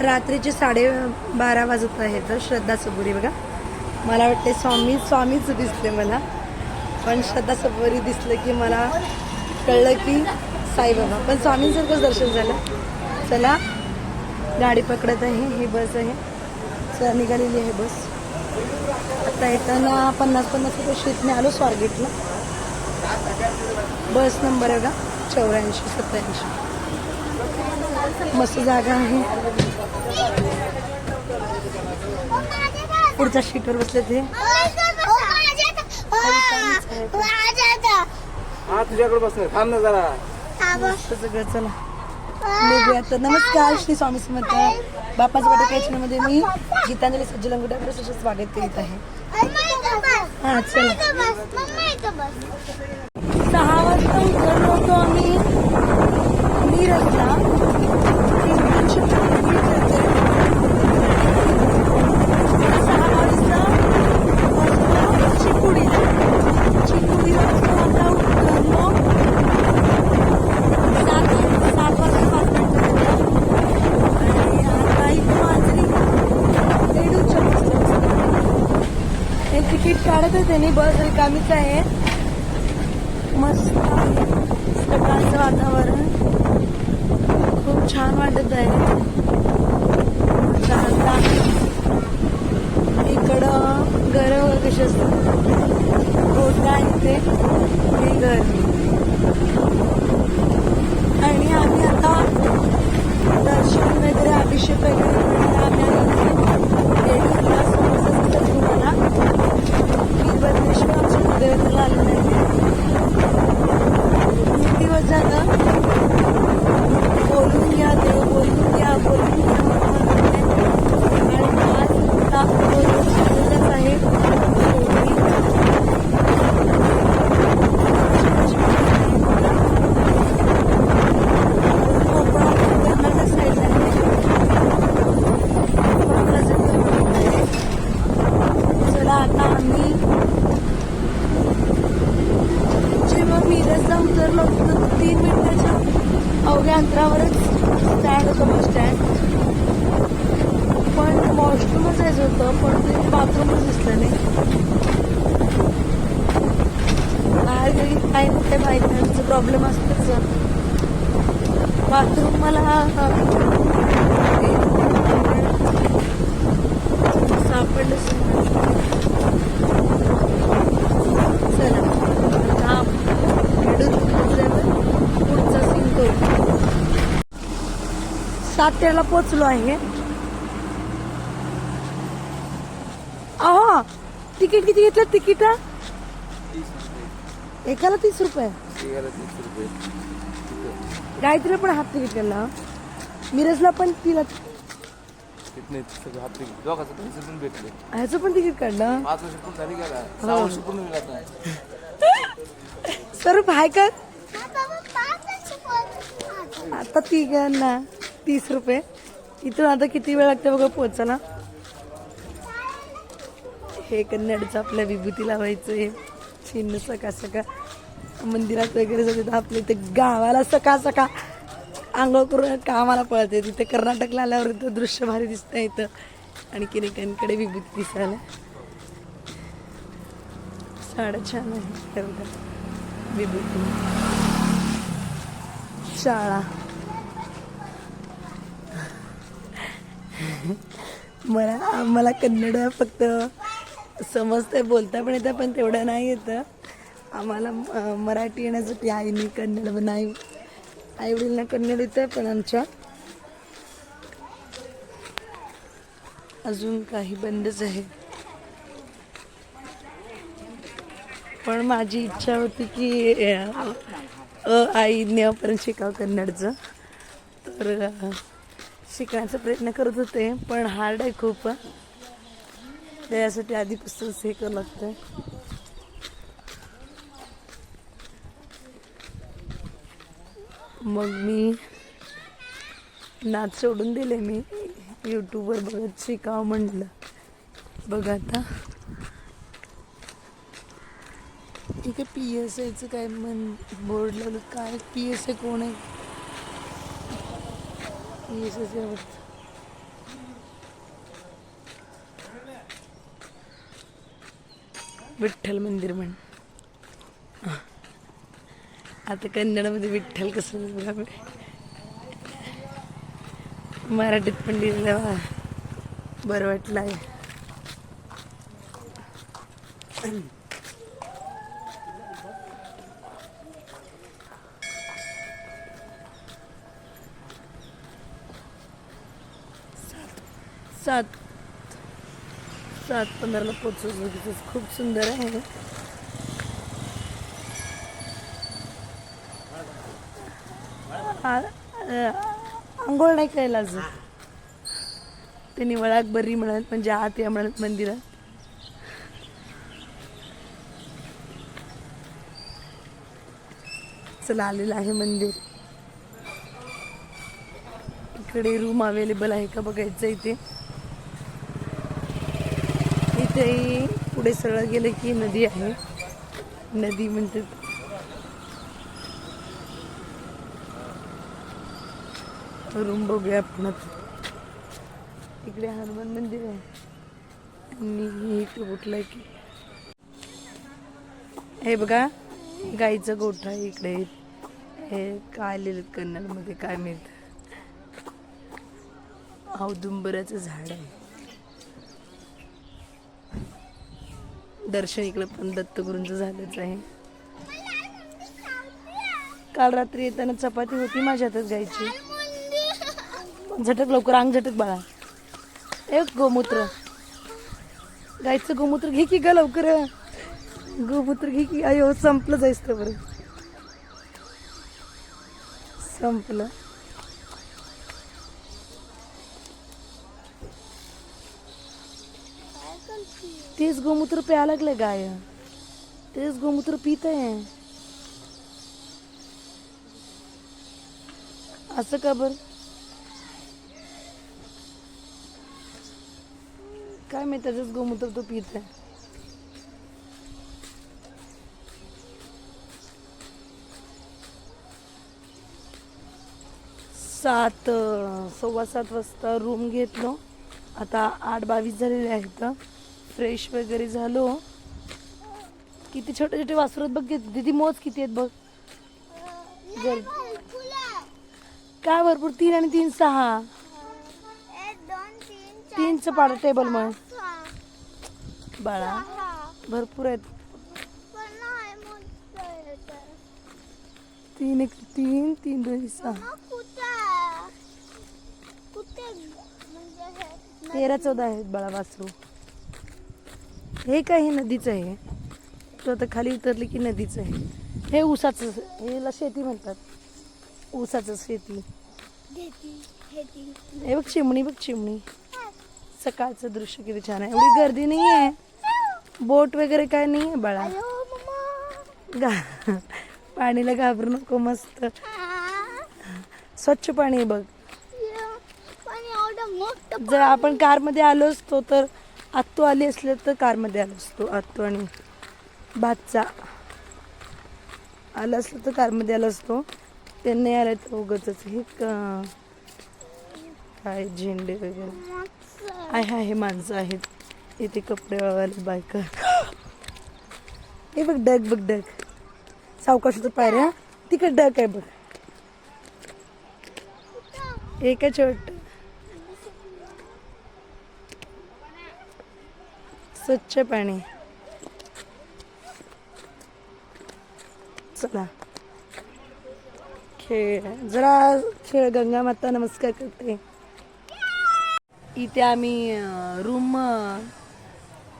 रात्रीचे साडे बारा वाजत आहेत श्रद्धा सबुरी बघा. मला वाटते स्वामी स्वामीच दिसले मला. पण श्रद्धा सबुरी दिसलं की मला कळलं की साईबाबा. पण स्वामींसारखंच दर्शन झालं. चला गाडी पकडत आहे ही बस आहे. चला निघालेली आहे बस. आता येताना पन्नास पन्नास रुपये शीटने आलो स्वारगेटला. बस नंबर आहे का चौऱ्याऐंशी सत्याऐंशी. मस्त जागा आहे. पुढच्या सीटवर बसले ते. हा तुझ्याकडे बस थांब ना जरा. सगळं चला. तर नमस्कार श्री स्वामी समर्थ. बापाचं वाटे या मध्ये मी गीतांजली आपलं सुद्धा स्वागत करीत आहे. हा चला. सहा वाजता उतरलो होतो आम्ही. मिरजला तीनशे किलोमीटर. सहा वाजता पोहोचलो चिकोडीला चिकोडीला आता उतरलो सात सात वाजता पाच मिनिटं आणि आता इथं माझी रेडूच्या हे तिकीट काढत आहे त्यांनी बस रिकामीच आहे. मस्त सकाळचं वातावरण. खूप छान वाटत आहे. आहे. इकडं घर कशी असतात? गोठा आहे ते हे घर आणि आम्ही आता दर्शन वगैरे अभिषेक वगैरे करायला आम्ही रेडीला समजत तुम्हाला वीरभद्रेश्वर आमच्या कुलदेवतेला आलेलं आहे खूप दिवस झालं बोलून घ्या देव बोलून घ्या बोलून घ्या आणि आज आता बोलून झालेलंच आहे कर्नाटक साईडला आहे चला आता आम्ही जेव्हा मिरजला उतरलो तर तीन मिनिटाच्या अवघ्या अंतरावरच स्टँड होतं बस स्टँड पण वॉशरूमच जायचं होतं पण ते बाथरूमच दिसलं नाही बाहेर गेली काय नाही काय माहिती नाही तिचं प्रॉब्लेम असतोच बाथरूम मला सापडलं नाही. चला. पुढचा सीन करू पोचलो आहे. अहो तिकीट किती घेतलं? तिकीट? एकाला तीस रुपये. गायत्रीला पण हाफ तिकीट केलं मिरजला पण तिला सगळं तिकीट दोघाचं पण भेटले. ह्याचं पण तिकीट काढलं? पाच वर्ष पूर्ण झाली गेला सहा वर्ष पूर्ण गेला आता. स्वरूप हाय कर आता तिघांना तीस रुपये. इथून आता किती वेळ लागते बघा पोचायला हे कन्नडचं आपल्या विभूती लावायचं हे चिन्ह सका सका मंदिरात वगैरे जाते तर आपल्या इथे गावाला सकाळ सकाळ आंघोळ करून कामाला पळते. तिथे कर्नाटकला आल्यावर इथं दृश्य भारी दिसतं इथं. आणि एकांकडे विभूती दिसायला. साड्या छान आहे विभूती. शाळा. मला मला कन्नड फक्त समजतंय बोलता पण येतं पण तेवढं नाही येतं आम्हाला मराठी येण्यासाठी आईने कन्नड पण नाही. आई वडीलना कन्नड येतं पण आमच्या अजून काही बंदच आहे. पण माझी इच्छा होती की अ आईने नेपर्यंत शिकावं कन्नडचं. तर शिकण्याचा प्रयत्न करत होते पण हार्ड आहे खूप. त्यासाठी आधीपासूनच हे करावं लागतं मग मी नाच सोडून दिले मी. यूट्यूबवर बघत शिकावं म्हटलं बघ आता. इथे पी एस एचं काय मन बोर्ड लावलं काय पी एस ए कोण आहे? पी एस एचं आवडतं विठ्ठल मंदिर म्हण. आता कन्नडमध्ये विठ्ठल कसं बघा मराठीत पण लिहिलं बरं वाटलं आहे सात सात पंधराला पोचवलं खूप सुंदर आहे आ- अ- आंघोळ नाही करायला अजून. त्यांनी वळाक बरी म्हणत म्हणजे आत या म्हणत मंदिरात. चला आलेलं आहे मंदिर. इकडे रूम अवेलेबल आहे का बघायचं इथे. इथे पुढे सरळ गेलं की नदी आहे. नदी म्हणतात. रूम बघूया आपण इकडे हनुमान मंदिर आहे. आणि इथे कुठलं आहे की. हे बघा गाईचं गोठा आहे इकडे. हे काय लिहिलं कन्नडमध्ये काय मिळत औदुंबराचं झाड आहे. दर्शन इकडे पण दत्तगुरूंचं झालंच आहे. काल रात्री येताना चपाती होती माझ्या हातात गायची झटक लवकर अंग झटक बाळा. एक गोमूत्र. गायचं गोमूत्र घे की ग लवकर. गोमूत्र घे की अयो संपलं जायचं बरं. संपलं. तेच गोमूत्र प्या लागलंय गाय. तेच गोमूत्र पित आहे. असं का बरं? काय माहिती त्याचंच गोमूत्र तो पित आहे. सात सव्वा सात वाजता रूम घेतलो. आता आठ बावीस झालेले आहेत. फ्रेश वगैरे झालो. किती छोटे छोटे वासरत बघ किती- दिदी मोज किती आहेत बघ. जर काय भरपूर तीन आणि तीन सहा. तीनचं पाडा टेबल मग. बाळा. भरपूर आहेत. तीन एक तीन तीन दोन सहा तेरा चौदा आहेत बाळा वासरू. हे काय हे नदीचं आहे. तू आता खाली उतरली की नदीचं आहे. हे ऊसाचं हेला शेती म्हणतात. ऊसाचं शेती. हे बघ चिमणी बघ चिमणी. सकाळचं दृश्य किती छान आहे. एवढी गर्दी नाही आहे बोट वगैरे काय नाही आहे बाळा? गा पाणीला घाबरू नको मस्त. स्वच्छ पाणी आहे बघ. जर आपण कारमध्ये आलो असतो तर आत्तू आली असले तर कारमध्ये आलो असतो आत्तू आणि भातचा आलं असलं तर कारमध्ये आलो असतो. ते नाही आलं तर उगच हे काय झेंडे वगैरे. आहे आहे माणसं आहेत. इथे कपडे वाळवायला बायका. हे बघ डग बघ डग सावकाशाचा पायऱ्या तिकडे डग आहे बघ. एक छोट स्वच्छ पाणी. चला. खेळ. जरा खेळ गंगा माता नमस्कार करते. इथे आम्ही रूम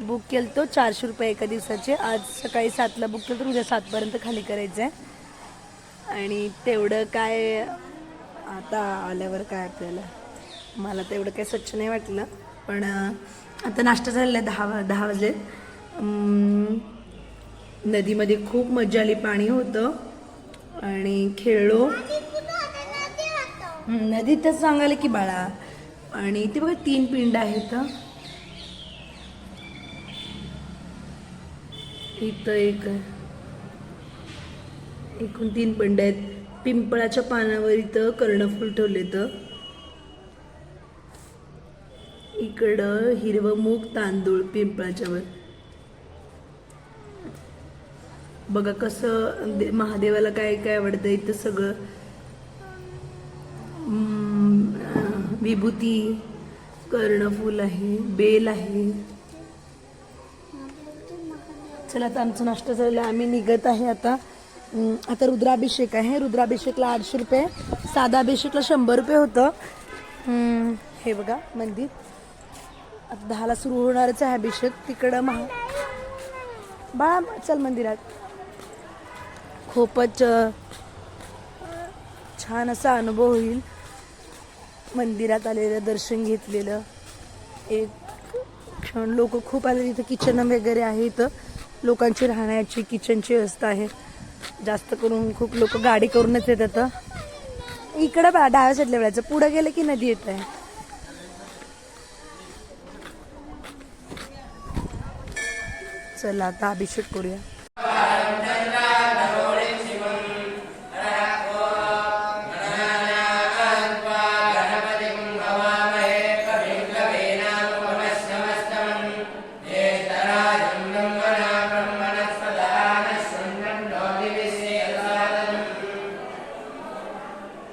बुक केलं तो चारशे रुपये एका दिवसाचे. आज सकाळी सातला बुक केलं तर उद्या सातपर्यंत खाली करायचं आहे आणि तेवढं काय आता आल्यावर काय आपल्याला? मला तेवढं काही स्वच्छ नाही वाटलं. पण आता नाश्ता झालेला आहे दहा वा- दहा वाजले. नदीमध्ये खूप मजा आली पाणी होतं. आणि खेळलो. हं, नदीतच सांगायला की बाळा आणि ते बघा तीन पिंड आहेत इथं एक आहे. एकूण तीन बंड आहेत. पिंपळाच्या पानावर इथं कर्णफूल ठेवले तर इकडं हिरवं मूग तांदूळ पिंपळाच्यावर. बघा कसं दे- महादेवाला काय काय आवडतं इथं सगळं. विभूती कर्णफूल आहे बेल आहे. चला आता आमचा नाश्ता झालेला आम्ही निघत आहे आता. आता रुद्राभिषेक आहे. रुद्राभिषेकला आठशे रुपये साधा अभिषेकला शंभर रुपये होतं. हे बघा मंदिर. आता दहाला सुरू होणारच आहे अभिषेक. तिकडं महा बाळा चल मंदिरात. खूपच छान असा अनुभव होईल. मंदिरात आलेलं दर्शन घेतलेलं. एक क्षण लोक खूप आले इथं किचन वगैरे आहे इथं. लोकांची राहण्याची किचनची व्यवस्था आहे. जास्त करून खूप लोक गाडी करूनच येतात इकडं बा डाव्या साईडला वेळायचं पुढे गेलं की नदी येत आहे. चला आता अभिषेक करूया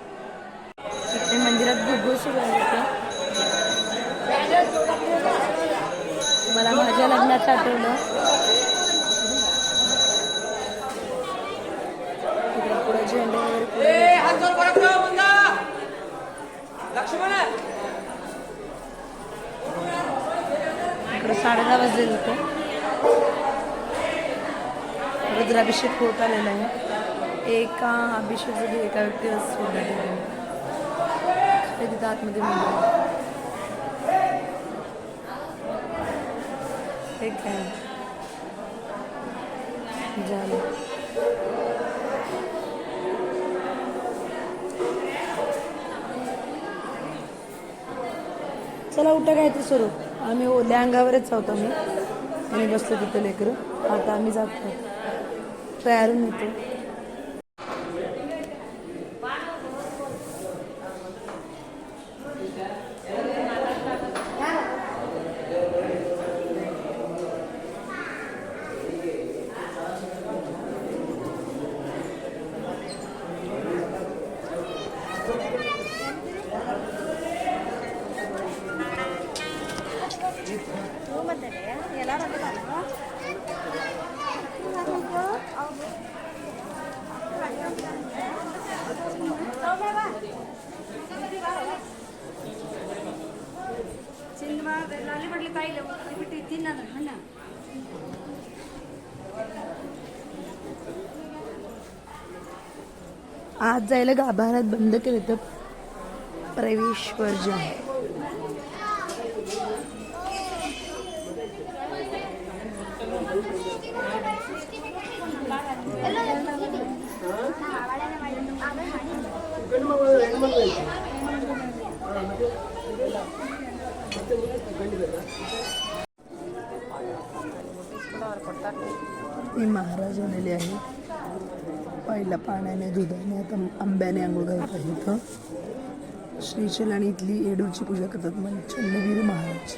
इकडे मंदिरात भुगो सुरू आहे इथं. मला माझ्या लग्नाचं आठवलं इकडे पुढे झेंडे वगैरे पुढे इकडे साडेदहा वाजलेलं होतं रुद्राभिषेक होत आलेला आहे. एका अभिषेक एका व्यक्तीला सोडण्यात येते तिथं आतमध्ये मंदिर आहे. हे झालं चला उठा काय ते सुरू आम्ही ओल्या अंगावरच आहोत आम्ही. आणि बसतो तिथं लेकरं. आता आम्ही जातो तयारून येतो ಲಾಲಿ ಮಾಡ್ಲಿ ಬಾಯಿಲ್ಲ ಬಿಟ್ಟು ತಿನ್ನ ಹಣ್ಣ आज जायला गाभाऱ्यात बंद केले तर प्रवेश वर्ज आहे हे महाराज आलेले आहे. पहिला पाण्याने दुधाने आता आंब्याने आंघोळ घालत आहे इथं. श्रीशैल आणि इथली येडूरची पूजा करतात म्हणजे चंद्रगिरी महाराज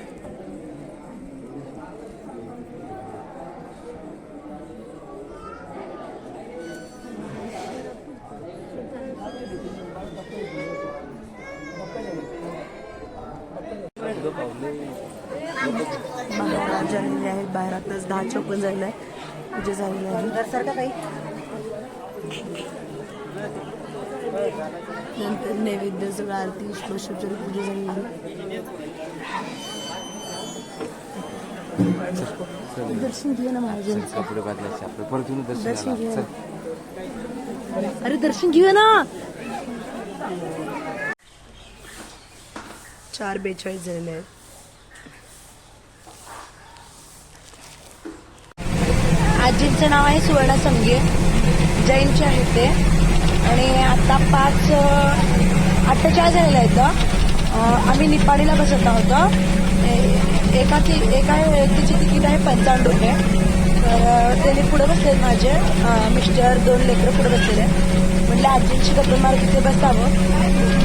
महाराज आलेले आहेत बाहेर दहा चौपन झालेलं आहे पूजा झालेली आहे नंतर नैवेद्य सगळं आरती श्लोषोपचारी पूजा झालेली आहे दर्शन घे ना महाराजांचं दर्शन घे अरे दर्शन घेऊया ना चार बेचाळीस झालेले आहेत. आजींचं नाव आहे सुवर्णा समगे जैनचे आहेत ते. आणि आता पाच अठ्ठेचाळीस झालेले आहेत आम्ही निपाणीला बसत आहोत. एका ति एका व्यक्तीची तिकीट आहे पंचावन्न रुपये. तर त्यांनी पुढे बसले माझे. मिस्टर दोन लेकरं पुढे बसलेले म्हणजे आजींची गप्पा तिथे बसावं.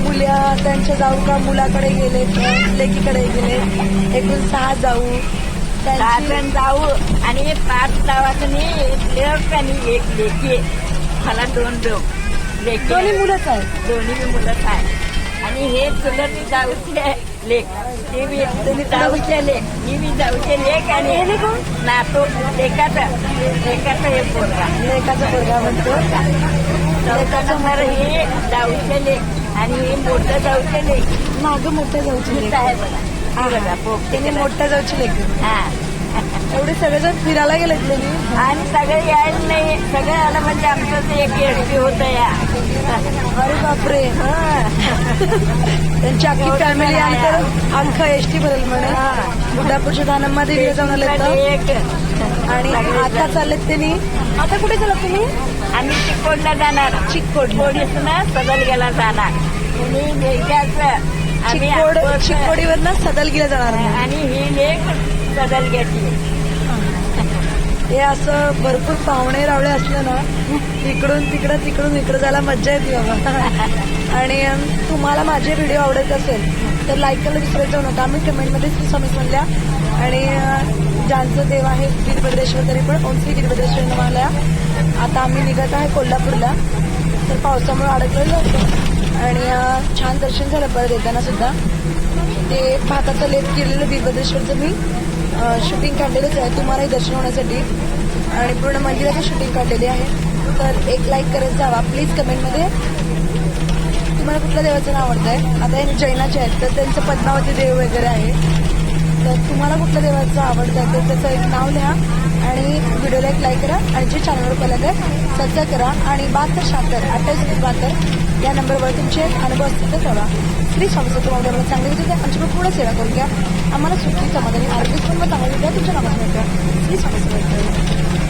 मुलं त्यांच्या जाऊ का? मुलाकडे गेले लेकीकडे गेले एकूण सहा जाऊ. साधन जाऊ आणि पाच दवाखाने एक लेक आणि एक लेकी मला दोन लोक लेकी. दोन्ही. मुलंच आहेत दोन्ही मुलंच आहे. आणि हे चुलत जाऊचे लेख ते बी जाऊचे लेख ही बी जाऊचे लेख आणि हे नातो लेखाचं लेखाचं हे पोरगा. लेकाचा पोरगा म्हणतो. चौथा नंबर हे जाऊचे लेख आणि हे मोठं जाऊचे लेख मागं मोठ्या जाऊची लेक. आहे बघा. त्यांनी मोठ्या जाऊची लेक हा. एवढे सगळेजण फिरायला गेलेत त्यांनी आणि सगळं यायला नाही सगळं आलं म्हणजे आमचं ते एक एसटी होतं या. अरे बापरे. त्यांची अख्खी फॅमिली आणि तर अख्खं एस टी भरेल म्हणे. बुद्धापूरच्या दानम्मा देवीला जाऊन आले एक. आणि आता चाललेत त्यांनी. आता कुठे चालत तुम्ही? आम्ही चिकोडला जाणार. चिक्कोड पोलीस ना सदलगेला जाणार. आणि लेकाचं आंबोरचं- चिक्कोडीवरनं सदलगीला जाणार आणि ही लेक सदलग्याची हे असं भरपूर पाहुणे रावळे असलं ना इकडून तिकडं तिकडून इकडं जायला मज्जा येते बाबा. आणि तुम्हाला माझे व्हिडिओ आवडत असेल तर लाईक करायला विसरत जाऊ नका. आम्ही कमेंटमध्ये श्री स्वामी म्हणल्या. आणि ज्यांचं देव आहे गिरभद्रेश्वर तरी पण ओम श्री गिरभद्रेश्वर म्हणल्या आता आम्ही निघत आहे कोल्हापूरला. तर पावसामुळे अडकलेलो होतो. आणि छान दर्शन झालं परत येताना सुद्धा. ते भाताचं लेप केलेलं वीरभद्रेश्वरचं मी शूटिंग काढलेलंच आहे. तुम्हालाही दर्शन होण्यासाठी. आणि पूर्ण मंदिराची शूटिंग काढलेली आहे. तर एक लाईक करत जावा. प्लीज कमेंटमध्ये तुम्हाला कुठल्या देवाचं नाव आवडतं आहे आता हे जैनाचे आहेत तर त्यांचं पद्मावती देव वगैरे आहे. तर तुम्हाला कुठल्या देवाचं आवडतं आहे तर त्याचं एक नाव लिहा. आणि व्हिडिओला एक लाईक करा आणि जे चॅनलवर पहिलं तर सबस्क्राईब करा आणि बहात्तर शहात्तर अठ्ठावीस बहात्तर या नंबरवर तुमचे अनुभव असतील तर कळवा श्री स्वामी तुम्हाला चांगली विचार आमच्याकडे पुढे सेवा करू घ्या. आम्हाला सुखी समाधानी आरोग्य पण चांगली द्या तुमच्या नामात मिळतं श्री स्वामी